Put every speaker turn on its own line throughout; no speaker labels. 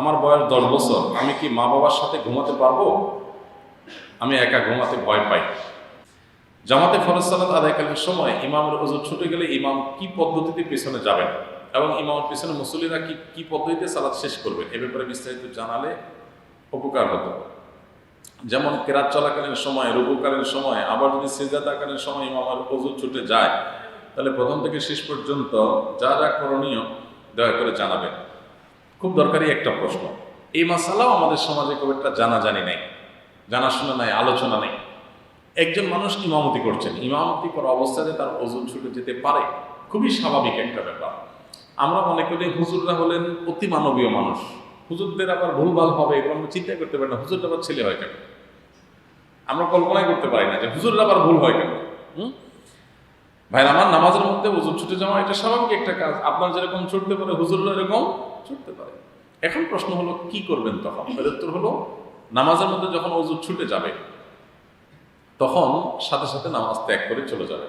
আমার বয়স দশ বছর, আমি কি মা বাবার সাথে ঘুমাতে পারব? আমি একা ঘুমাতে ভয় পাই। জামাতে ফরজ সালাত আদায়কালীন সময় ইমামের ওজন ছুটে গেলে ইমাম কি পদ্ধতিতে পেছনে যাবেন? এবং ইমামের পেছনে মুসল্লিরা কি কি পদ্ধতিতে সালাত শেষ করবেন এ ব্যাপারে বিস্তারিত জানালে উপকার হতো। যেমন কেরাত চলাকালীন সময়, রুকুকালীন সময়, আবার যদি সেজাদাকালীন সময় ইমামের ওজন ছুটে যায়, তাহলে প্রথম থেকে শেষ পর্যন্ত যা যা করণীয় দয়া করে জানাবেন। খুব দরকারি একটা প্রশ্ন। এই মাসালাও আমাদের সমাজে খুব একটা জানা জানি নাই, জানাশোনা নাই, আলোচনা নেই। একজন মানুষ ইমামতি করছেন, ইমামতি করা অবস্থাতে তার ওজন ছুটে যেতে পারে, খুবই স্বাভাবিক একটা ব্যাপার। আমরা মনে করি হুজুররা হলেন অতি মানবীয় মানুষ। হুজুরদের আবার ভুলভাল হবে, এগুলো আমরা চিন্তা করতে পারি না হুজুরটা আবার ছেলে হয় কেন? আমরা কল্পনাই করতে পারি না যে হুজুররা আবার ভুল হয় কেন? হুম? ভাই আমার নামাজের মধ্যে ওজন ছুটে যাওয়া এটা স্বাভাবিক একটা কাজ। আপনার যেরকম ছুটতে পারে হুজুররা এরকম ছুটতে পারে। এখন প্রশ্ন হলো, কি করবেন তখন? এর উত্তর হলো, নামাজের মধ্যে যখন ওজন ছুটে যাবে, তখন সাথে সাথে নামাজ ত্যাগ করে চলে যাবে।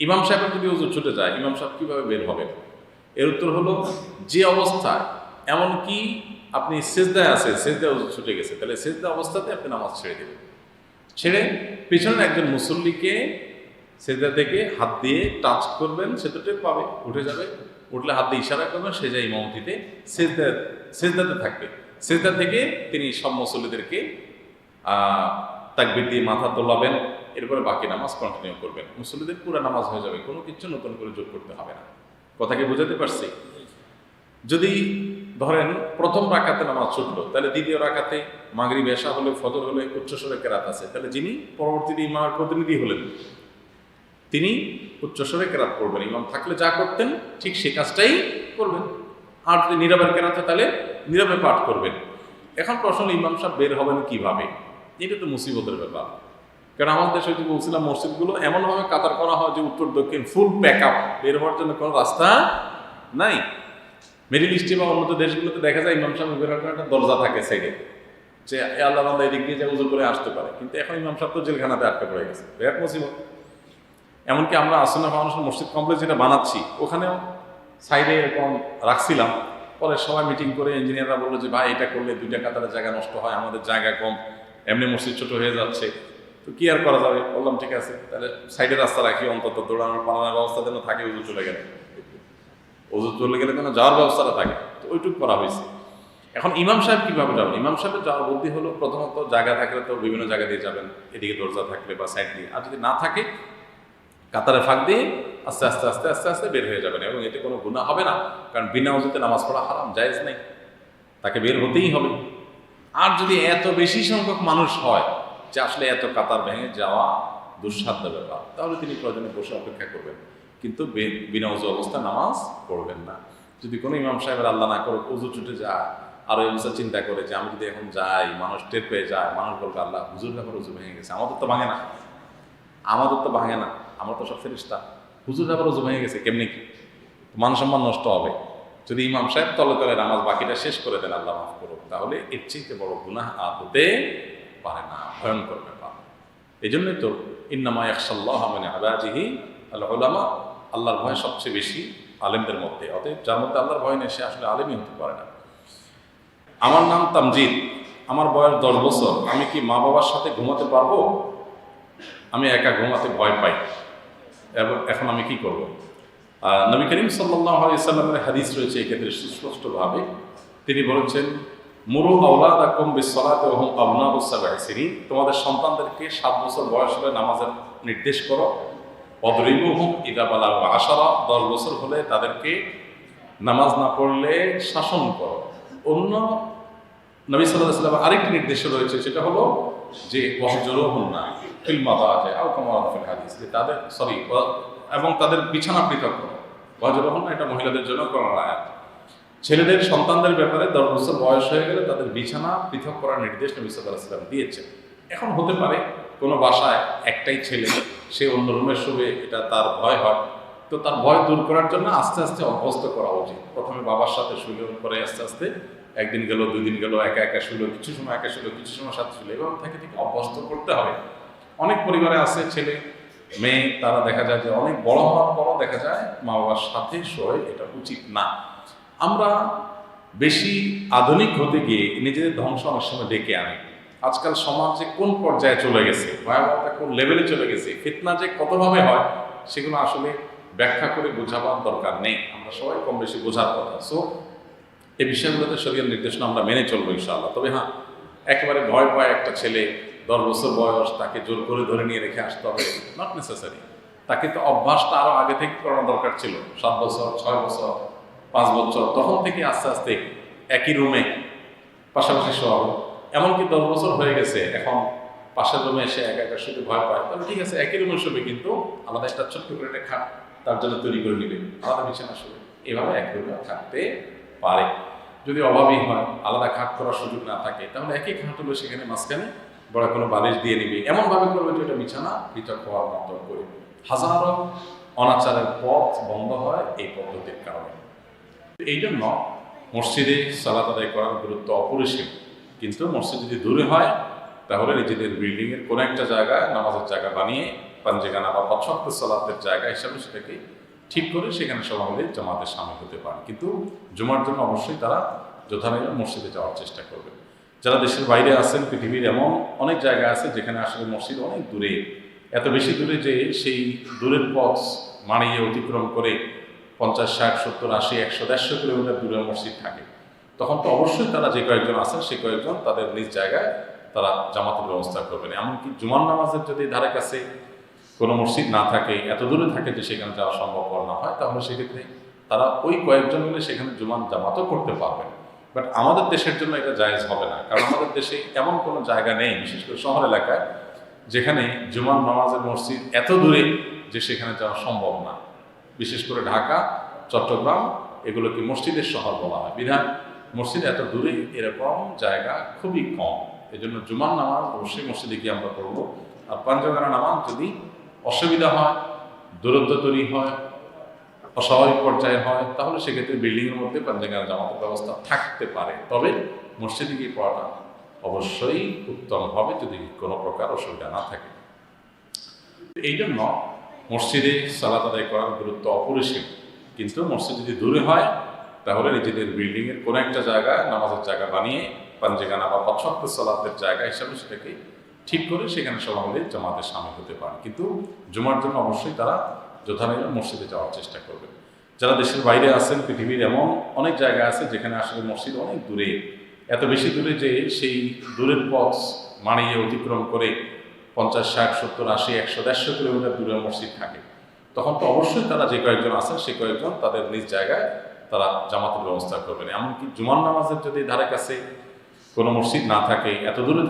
ইমাম সাহেবের যদি ওজন ছুটে যায়, ইমাম সাহেব কীভাবে বের হবে এর উত্তর হলো, যে অবস্থায়, এমনকি আপনি সেজদায় আছে, সেজদায় ওজন ছুটে গেছে, তাহলে সেজদা অবস্থাতে আপনি নামাজ ছেড়ে দেবেন। ছেড়ে পিছনের একজন মুসল্লিকে সেজদা থেকে হাত দিয়ে টাচ করবেন, সে পাবে, উঠে যাবে। উঠলে হাত ইশারা করবেন, সে যায় ইমামতিতে সেজদা, সেজদাতে থাকবে। সেজদা থেকে তিনি সব মুসল্লিদেরকে তাকবির দিয়ে মাথা তোলাবেন, এরপরে বাকি নামাজ কন্টিনিউ করবেন। মুসল্লিদের পুরো নামাজ হয়ে যাবে, কোনো কিছু নতুন করে যোগ করতে হবে না। কথাকে বোঝাতে পারছি? যদি ধরেন প্রথম রাকাতে নামাজ ছুটলো, তাহলে দ্বিতীয় রাকাতে মাগরি বেশা হলে, ফজর হলে উচ্চস্বরে কেরাত আছে, তাহলে যিনি পরবর্তীতে ইমামের প্রতিনিধি হলেন তিনি উচ্চস্বরে কেরাত করবেন, ইমাম থাকলে যা করতেন ঠিক সে কাজটাই করবেন। আর যদি নীরবের কেরাতে তাহলে নীরবে পাঠ করবেন। এখন প্রশ্ন ইমাম সাহেব বের হবেন কীভাবে? এটা তো মুসিবতের ব্যাপার। কারণ আমাদের দেশে যে বলছিলাম, মসজিদগুলো এমনভাবে কাতার করা হয় যে উত্তর, দক্ষিণ ফুল প্যাক আপ বের হওয়ার জন্য কোনো রাস্তা নাই। মিডিল ইস্টে বা উন্নত দেশগুলোতে দেখা যায় ইমাম সাহেব বের হওয়ার একটা দরজা থাকে সাইডে যে আল্লাহ আল্লাহ এদিক দিয়ে যে উজু করে আসতে পারে। কিন্তু এখন ইমাম সাহেব তো জেলখানাতে আটকে পড়ে গেছে। বিরাট মুসিবত। এমনকি আমরা আসনা ফাউন্ডেশন মসজিদ কমপ্লেক্স যেটা বানাচ্ছি, ওখানেও সাইডে এরকম রাখছিলাম। পরে সবাই মিটিং করে ইঞ্জিনিয়াররা বলল যে, ভাই, এটা করলে দুইটা কাতারে জায়গা নষ্ট হয়, আমাদের জায়গা কম, এমনি মসজিদ ছোট হয়ে যাচ্ছে। তো কি আর করা যাবে? বললাম, ঠিক আছে, তাহলে সাইডে রাস্তা রাখি, অন্তত দৌড়ানোর পালানোর ব্যবস্থা যেন থাকে উজু চলে গেলে। উজু চলে গেলে যেন যাওয়ার ব্যবস্থাটা থাকে। তো ওইটুকু করা হয়েছে। এখন ইমাম সাহেব কীভাবে যাবেন? ইমাম সাহেবের যাওয়ার বুদ্ধি হলো, প্রথমত জায়গা থাকলে তো বিভিন্ন জায়গা দিয়ে যাবেন, এদিকে দরজা থাকলে বা সাইড দিয়ে। আর যদি না থাকে কাতারে ফাঁক দিয়ে আস্তে আস্তে আস্তে আস্তে আস্তে বের হয়ে যাবেন এবং এতে কোনো গুণা হবে না। কারণ বিনা উজুতে নামাজ পড়া হারাম, জায়েজ নেই। তাকে বের হতেই হবে। আর যদি এত বেশি সংখ্যক মানুষ হয় যে আসলে এত কাতার ভেঙে যাওয়া দুঃসাধ্য ব্যাপার, তাহলে তিনি প্রয়োজনে বসে অপেক্ষা করবেন। কিন্তু বিনা উজু অবস্থা নামাজ পড়বেন না। যদি কোনো ইমাম সাহেবের আল্লাহ না করে উজু ছুটে যায়, আর ওই অবস্থা চিন্তা করে যে আমি যদি এখন যাই, মানুষ টের পেয়ে যায়, মানুষ বলবে, আল্লাহ, হুজুর ব্যাপার উজু ভেঙে গেছে। আমাদের তো ভাঙে না। আমাদের তো ভাঙে না। আমরা তো সব ফেরিস্তা হুজুর ব্যাপার উজু ভেঙে গেছে, কেমনি কি? মান সম্মান নষ্ট হবে। যদি ইমাম সাহেব তলে তলে নামাজ বাকিটা শেষ করে দেন, আল্লাহ মাফ করুক, তাহলে এর চেয়ে বড় গুনাহ আর হতে পারে না। ভয়ঙ্কর ব্যাপার। এই জন্যই তো ইন্নামা একসাল্লাহ মানে আবাজিহি আল্লাহ আল্লাহর ভয় সবচেয়ে বেশি আলেমদের মধ্যে। অতএব যার মধ্যে আল্লাহর ভয় নেই, সে আসলে আলেমই হতে পারে না। আমার নাম তামজিদ। আমার বয়স দশ বছর। আমি কি মা বাবার সাথে ঘুমাতে পারব? আমি একা ঘুমাতে ভয় পাই। এখন আমি কি করব? নবী করিম সাল্লাহ আলাইসাল্লামের হাদিস রয়েছে এক্ষেত্রে সুস্পষ্টভাবে। তিনি বলেছেন, মুরু আউলাদ আকম বিশ্বলাত এবং আবনা উসাবাহিনী তোমাদের সন্তানদেরকে সাত বছর বয়স হলে নামাজের নির্দেশ করো। অদরিবু হুম ইদাবালা আশারা। দশ বছর হলে তাদেরকে নামাজ না পড়লে শাসন করো। অন্য নবী সাল্লাহ সাল্লাম আরেকটি নির্দেশ রয়েছে, সেটা হলো যে ওয়াহজরুহুন না ফিল মাদাজে আও কামা ফিল হাদিস যে তাদের, সরি এবং তাদের বিছানা পৃথক করো। না এটা মহিলাদের জন্য করার আয়াত। ছেলেদের, সন্তানদের ব্যাপারে দশ বছর বয়স হয়ে গেলে তাদের বিছানা পৃথক করার নির্দেশ নবী সাল্লাহ সাল্লাম দিয়েছেন। এখন হতে পারে কোনো বাসায় একটাই ছেলে, সে অন্য রুমে শুবে, এটা তার ভয় হয়। তো তার ভয় দূর করার জন্য আস্তে আস্তে অভ্যস্ত করা উচিত। প্রথমে বাবার সাথে শুইল পরে আস্তে আস্তে একদিন গেল দুই দিন গেল, একা একা শুলো কিছু সময় একা শুলো কিছু সময় সাথে শুলো এবং থেকে থেকে অভ্যস্ত করতে হবে। অনেক পরিবারে আছে ছেলে, মেয়ে, তারা দেখা যায় যে অনেক বড় হওয়ার পরও দেখা যায় মা বাবার সাথে শোয়, এটা উচিত না। আমরা বেশি আধুনিক হতে গিয়ে নিজেদের ধ্বংস অনেক সময় ডেকে আনি। আজকাল সমাজ যে কোন পর্যায়ে চলে গেছে, ভয়াবহতা কোন লেভেলে চলে গেছে, ফিতনা যে কতভাবে হয়, সেগুলো আসলে ব্যাখ্যা করে বোঝাবার দরকার নেই। আমরা সবাই কম বেশি বোঝার কথা। সো এই বিষয়গুলোতে শরীরের নির্দেশনা আমরা মেনে চলবো ইনশাআল্লাহ। তবে হ্যাঁ একেবারে ভয় পায় একটা ছেলে, দশ বছর বয়স, তাকে জোর করে ধরে নিয়ে রেখে আসতে হবে নট নেসেসারি তাকে তো অভ্যাসটা আরও আগে থেকে করানো দরকার ছিল। সাত বছর, ছয় বছর, পাঁচ বছর, তখন থেকে আস্তে আস্তে একই রুমে পাশাপাশি হবে। এমনকি দশ বছর হয়ে গেছে, এখন পাশের রুমে এসে একা একা শুধু ভয় পায়। তাহলে ঠিক আছে, একই রুমে শুবে, কিন্তু আলাদা একটা ছোট্ট করে একটা খাট তার জন্য তৈরি করে নিবে। আলাদা বিছানা শুবে। এভাবে এক রুমে থাকতে পারে। যদি অভাবী হয়, আলাদা খাট করার সুযোগ না থাকে, তাহলে একই খাট হলো সেখানে মাঝখানে বড় কোনো বালিশ দিয়ে নিবে। এমনভাবে করবে যে এটা বিছানা পৃথক হওয়ার মতো করে। হাজারো অনাচারের পথ বন্ধ হয় এই পদ্ধতির কারণে। এই জন্য মসজিদে সালাত আদায় করার গুরুত্ব অপরিসীম। কিন্তু মসজিদ যদি দূরে হয়, তাহলে নিজেদের বিল্ডিংয়ের কোনো একটা জায়গায় নামাজের জায়গা বানিয়ে পাঞ্জেগানা বা পছন্দ সালাতের জায়গা হিসাবে সেটাকে ঠিক করে সেখানে সবাই মিলে জামাতে সামিল হতে পারে। কিন্তু জুমার জন্য অবশ্যই তারা যথানিয়ম মসজিদে যাওয়ার চেষ্টা করবে। যারা দেশের বাইরে আছেন, পৃথিবীর এমন অনেক জায়গা আছে যেখানে আসলে মসজিদ অনেক দূরে। এত বেশি দূরে যে সেই দূরের পথ মানিয়ে অতিক্রম করে পঞ্চাশ, ষাট, সত্তর, আশি, একশো, দেড়শো কিলোমিটার দূরে মসজিদ থাকে। তখন তো অবশ্যই তারা যে কয়েকজন আছেন, সে কয়েকজন তাদের নিজ জায়গায় তারা জামাতের ব্যবস্থা করবেন। এমনকি জুমান নামাজের যদি ধারে কাছে কোনো মসজিদ না থাকে এত দূরে থাকে যে সেখানে যাওয়া সম্ভব না হয়, তাহলে সেক্ষেত্রে তারা ওই কয়েকজন মিলে সেখানে জুমান জামাতও করতে পারবেন বাট আমাদের দেশের জন্য এটা জায়েজ হবে না, কারণ আমাদের দেশে এমন কোনো জায়গা নেই, বিশেষ করে শহর এলাকায়, যেখানে জুমান নামাজের মসজিদ এত দূরে যে সেখানে যাওয়া সম্ভব না। বিশেষ করে ঢাকা, চট্টগ্রাম এগুলোকে মসজিদের শহর বলা হয়। বিধান, মসজিদ এত দূরে এরকম জায়গা খুবই কম। এজন্য জুমান নামাজ অবশ্যই মসজিদে গিয়ে আমরা করব। আর পাঞ্জাগানা নামাজ যদি অসুবিধা হয়, দূরত্ব তৈরি হয়, অস্বাভাবিক পর্যায়ে হয়, তাহলে সেক্ষেত্রে বিল্ডিংয়ের মধ্যে পাঞ্জাগানা জামাতের ব্যবস্থা থাকতে পারে। তবে মসজিদে গিয়ে পড়াটা অবশ্যই উত্তম হবে যদি কোনো প্রকার অসুবিধা না থাকে। এই জন্য মসজিদে সালাত আদায় করার গুরুত্ব অপরিসীম। কিন্তু মসজিদ যদি দূরে হয়, তাহলে নিজেদের বিল্ডিংয়ের কোনো একটা জায়গায় নামাজের জায়গা বানিয়ে পাঞ্জেগানা বা পছন্দ সালাতের জায়গা হিসাবে সেটাকে ঠিক করে সেখানে সবাই মিলে জামাতে সামিল হতে পারে। কিন্তু জুমার জন্য অবশ্যই তারা যথানিয়ম মসজিদে যাওয়ার চেষ্টা করবে। যারা দেশের বাইরে আছেন, পৃথিবীর এমন অনেক জায়গা আছে যেখানে আসলে মসজিদ অনেক দূরে। এত বেশি দূরে যে সেই দূরের পথ মানিয়ে অতিক্রম করে পঞ্চাশ, ষাট, সত্তর, আশি, একশো, দেড়শো কিলোমিটার দূরে মসজিদ থাকে। তখন তো অবশ্যই তারা যে কয়েকজন আছেন, সে কয়েকজন তাদের নিজ জায়গায় তারা জামাতের ব্যবস্থা করবেন। এমনকি জুমান নামাজের যদি ধারে কাছে কোনো মসজিদ না থাকে, এত দূরে